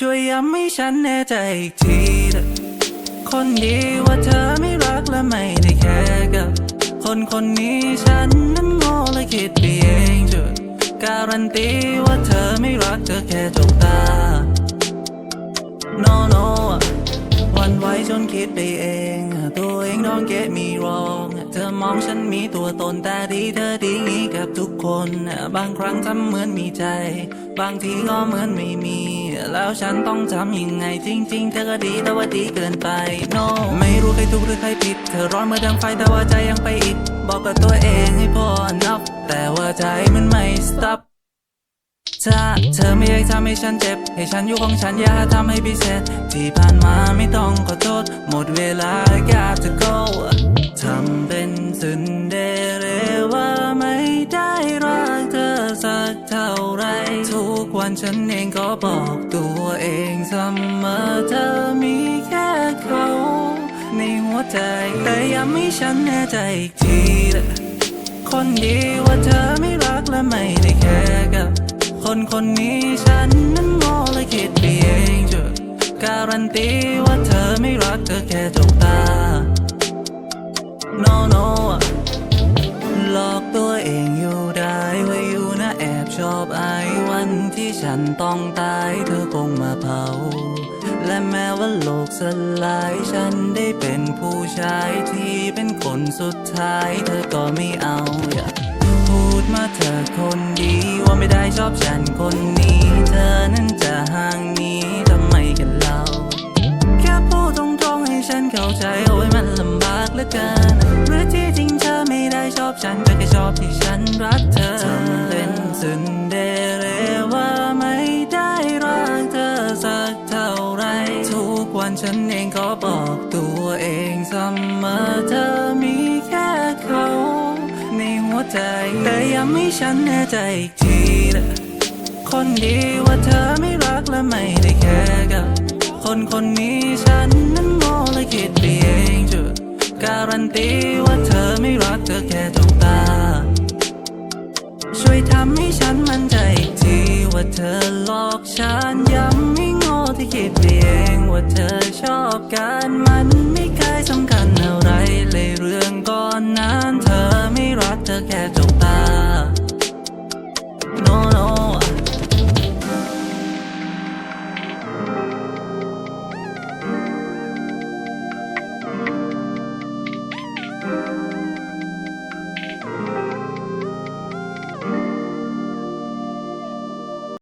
ช่วยย้ำให้ฉันแน่ใจอีกทีนะคนดีว่าเธอไม่รักและไม่ได้แค่กับ คนคนนี้ฉันนั้นโง่และคิดไปเองจุดการันตีว่าเธอไม่รักเธอแค่จง รอง เธอมองฉันมีตัวตนแต่ดีเธอดีงี้กับทุกคน บางครั้งทำเหมือนมีใจ บางทีก็เหมือนไม่มี แล้วฉันต้องทำยังไงจริง ๆ เธอก็ดีแต่ว่าดีเกินไป no ไม่รู้ใครถูกหรือใครผิด เธอร้อนเมื่อดังไฟแต่ว่าใจยังไปอีก บอกกับตัวเองให้พอนับ แต่ว่าใจมันไม่ stop ถ้าเธอไม่อยากทำให้ฉันเจ็บ ให้ฉันอยู่ของฉันอย่าทำให้พิเศษ ที่ผ่านมาไม่ต้องขอโทษ หมดเวลา got to go ทันฉันเองก็บอกตัวเองเสมอเธอมีแค่เขา ในหัวใจแต่ย้ำให้ฉันแน่ใจอีกทีละคนดีว่าเธอไม่รักและไม่ได้แค่กับ คนคนนี้ฉันนั้นโง่และคิดไปเองจุดการันตีว่าเธอไม่รักเธอแค่จกตา no no หลอกตัวเองอยู่ นะแอบชอบไอ้วันที่ฉันต้องตายเธอคงมาเผา และแม้ว่าโลกสลายฉันได้เป็นผู้ชายที่เป็นคนสุดท้าย เธอก็ไม่เอาอย่าพูดมาเธอคนดีว่าไม่ได้ชอบฉันคนนี้ เธอนั้นจะห่างนี้ทำไมกันเล่าแค่พูดตรงๆให้ฉันเข้าใจโอ้ยมันลำบากเหลือเกินหรือที่จริงเธอไม่ได้ชอบฉันแต่แค่ชอบที่ฉันรักเธอ ฉันเองก็บอกตัวเองเสมอเธอมีแค่เขา ในหัวใจ แต่ย้ำให้ฉันแน่ใจอีกทีละคนดีว่าเธอไม่รักและไม่ได้แค่กับคนคนนี้ฉันนั้นโง่และคิดไปเองจุดการันตีว่าเธอไม่รักเธอแค่จกตา ช่วยทำให้ฉันมั่นใจอีกทีว่าเธอหลอกฉันย้ำ ที่คิดไปเองว่าเธอชอบกันมันไม่เคยสำคัญอะไรเลยเรื่องก่อนนั้น เธอไม่รักเธอแค่จบตา no